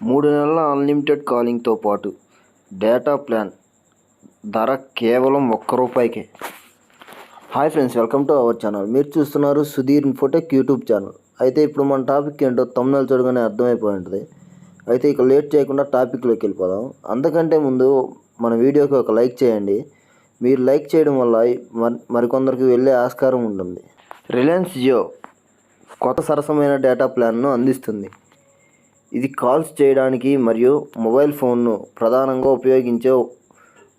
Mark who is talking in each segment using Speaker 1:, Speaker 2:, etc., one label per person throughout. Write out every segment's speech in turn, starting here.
Speaker 1: మూడు నెలల అన్లిమిటెడ్ కాలింగ్తో పాటు డేటా ప్లాన్ ధర కేవలం ఒక్క రూపాయికే. Hi friends welcome to our channel మీరు చూస్తున్నారు సుధీర్ ఇన్ఫోటెక్ యూట్యూబ్ ఛానల్ అయితే ఇప్పుడు మన టాపిక్ ఏంటో తమ్ముళ్ళు చూడగానే అర్థమైపోయి ఉంటుంది. అయితే ఇక లేట్ చేయకుండా టాపిక్లోకి వెళ్ళిపోదాం. అందుకంటే ముందు మన వీడియోకి ఒక లైక్ చేయండి. మీరు లైక్ చేయడం వల్ల మరికొందరికి వెళ్ళే ఆస్కారం ఉంటుంది. రిలయన్స్ జియో కొత్త సరసమైన డేటా ప్లాన్ను అందిస్తుంది. ఇది కాల్స్ చేయడానికి మరియు మొబైల్ ఫోన్ను ప్రధానంగా ఉపయోగించే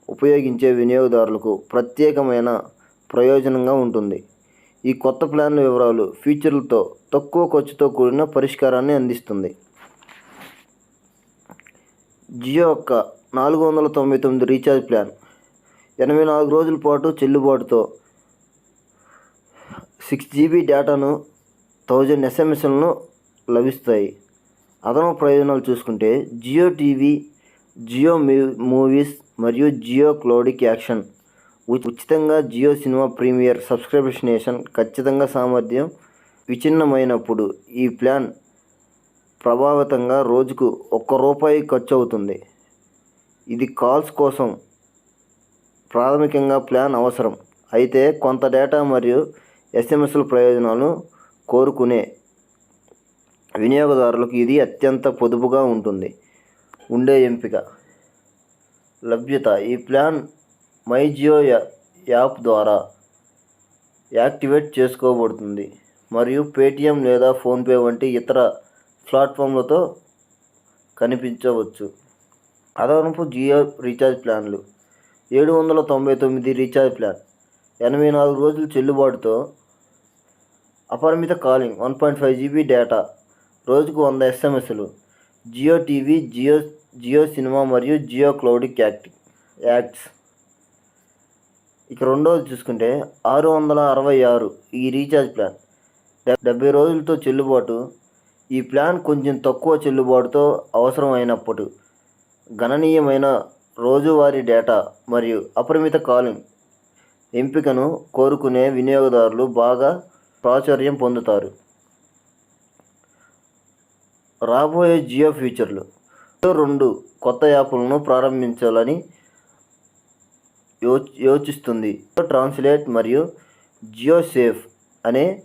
Speaker 1: ఉపయోగించే వినియోగదారులకు ప్రత్యేకమైన ప్రయోజనంగా ఉంటుంది. ఈ కొత్త ప్లాన్ల వివరాలు ఫీచర్లతో తక్కువ ఖర్చుతో కూడిన పరిష్కారాన్ని అందిస్తుంది. జియో యొక్క నాలుగు వందల తొంభై తొమ్మిది రీఛార్జ్ ప్లాన్. ఎనభై నాలుగు రోజుల పాటు చెల్లుబాటుతో సిక్స్ జీబీ డేటాను థౌజండ్ ఎస్ఎంఎస్లను లభిస్తాయి. అదనపు ప్రయోజనాలు చూసుకుంటే జియో టీవీ జియో మూవీస్ మరియు జియో క్లౌడిక్ యాక్షన్. ఉచితంగా జియో సినిమా ప్రీమియర్ సబ్స్క్రిప్షనేషన్ ఖచ్చితంగా సామర్థ్యం విచ్ఛిన్నమైనప్పుడు ఈ ప్లాన్ ప్రభావితంగా రోజుకు ఒక్క రూపాయి ఖర్చు అవుతుంది ఇది కాల్స్ కోసం ప్రాథమికంగా ప్లాన్ అవసరం. అయితే కొంత డేటా మరియు ఎస్ఎంఎస్ల ప్రయోజనాలు కోరుకునే వినియోగదారులకు ఇది అత్యంత పొదుపుగా ఉంటుంది. ఉండే ఎంపిక. లభ్యత. ఈ ప్లాన్ మై జియో యాప్ ద్వారా యాక్టివేట్ చేసుకోబడుతుంది. మరియు పేటిఎం లేదా ఫోన్పే వంటి ఇతర ప్లాట్ఫామ్లతో కనిపించవచ్చు. అదనపు జియో రీఛార్జ్ ప్లాన్లు. ఏడు వందల తొంభై తొమ్మిది రీఛార్జ్ ప్లాన్. ఎనభై నాలుగు రోజులు చెల్లుబాటుతో అపరిమిత calling one point five GB data రోజుకు వంద ఎస్ఎంఎస్లు. జియో టీవీ జియో జియో సినిమా మరియు జియో క్లౌడిక్ యాక్ట్ యాక్ట్స్. ఇక రెండోది చూసుకుంటే ఆరు వందల అరవై ఆరు ఈ రీఛార్జ్ ప్లాన్. డెబ్బై రోజులతో చెల్లుబాటు. ఈ ప్లాన్ కొంచెం తక్కువ చెల్లుబాటుతో అవసరమైనప్పుడు గణనీయమైన రోజువారీ డేటా మరియు అపరిమిత కాలింగ్ ఎంపికను కోరుకునే వినియోగదారులు బాగా ప్రాచుర్యం పొందుతారు. రాబోయే జియో ఫీచర్లు రెండు కొత్త యాప్లను ప్రారంభించాలని యో యోచిస్తుంది. ట్రాన్స్లేట్ మరియు జియో సేఫ్ అనే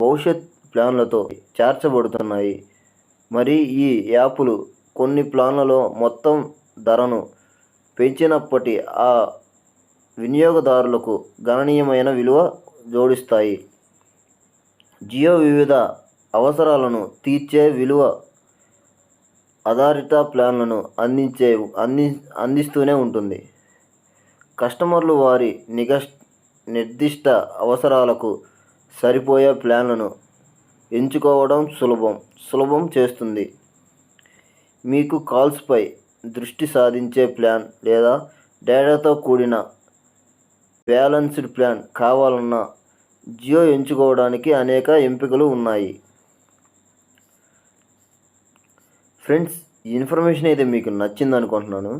Speaker 1: భవిష్యత్ ప్లాన్లతో చేర్చబడుతున్నాయి. మరి ఈ యాప్లు కొన్ని ప్లాన్లలో మొత్తం ధరను పెంచినప్పటి ఆ వినియోగదారులకు గణనీయమైన విలువ జోడిస్తాయి. జియో వివిధ అవసరాలను తీర్చే విలువ ఆధారిత ప్లాన్లను అందించే అంది అందిస్తూనే ఉంటుంది. కస్టమర్లు వారి నిగస్ నిర్దిష్ట అవసరాలకు సరిపోయే ప్లాన్లను ఎంచుకోవడం సులభం సులభం చేస్తుంది. మీకు కాల్స్పై దృష్టి సాధించే ప్లాన్ లేదా డేటాతో కూడిన బ్యాలెన్స్డ్ ప్లాన్ కావాలన్నా జియో ఎంచుకోవడానికి అనేక ఎంపికలు ఉన్నాయి. ఫ్రెండ్స్ ఈ ఇన్ఫర్మేషన్ అయితే మీకు నచ్చింది అనుకుంటున్నాను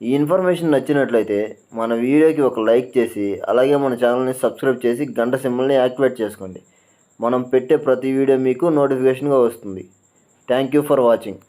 Speaker 1: ఈ ఇన్ఫర్మేషన్ నచ్చినట్లయితే మన వీడియోకి ఒక లైక్ చేసి అలాగే మన ఛానల్ని సబ్స్క్రైబ్ చేసి గంట సింబల్ని యాక్టివేట్ చేసుకోండి. మనం పెట్టే ప్రతి వీడియో మీకు నోటిఫికేషన్గా వస్తుంది. Thank you for watching